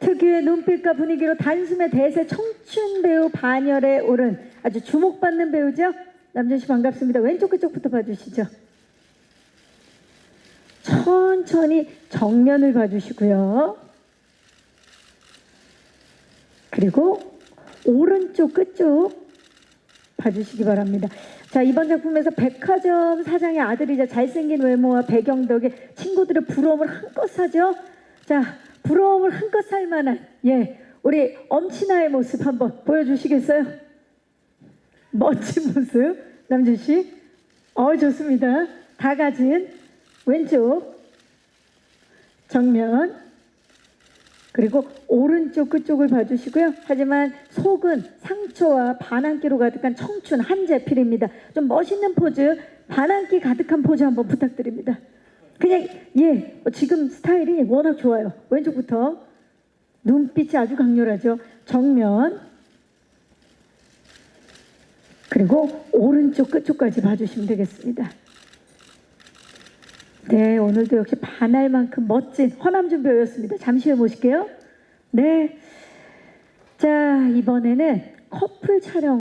특유의 눈빛과 분위기로 단숨에 대세 청춘 배우 반열에 오른 아주 주목받는 배우죠. 남준 씨 반갑습니다. 왼쪽 그쪽부터 봐주시죠. 천천히 정면을 봐주시고요. 그리고 오른쪽 끝쪽 봐주시기 바랍니다. 자 이번 작품에서 백화점 사장의 아들이자 잘생긴 외모와 배경 덕에 친구들의 부러움을 한껏 사죠. 자 부러움을 한껏 살 만한 예 우리 엄친아의 모습 한번 보여주시겠어요? 멋진 모습 남준 씨. 어 좋습니다. 다 가진 왼쪽 정면 그리고 오른쪽 끝쪽을 봐주시고요. 하지만 속은 상처와 반항기로 가득한 청춘 한재필입니다. 좀 멋있는 포즈, 반항기 가득한 포즈 한번 부탁드립니다. 그냥 예, 어, 지금 스타일이 워낙 좋아요. 왼쪽부터 눈빛이 아주 강렬하죠. 정면 그리고 오른쪽 끝쪽까지 봐주시면 되겠습니다. 네, 오늘도 역시 반할 만큼 멋진 허남준 배우였습니다. 잠시 후에 모실게요. 네. 자, 이번에는 커플 촬영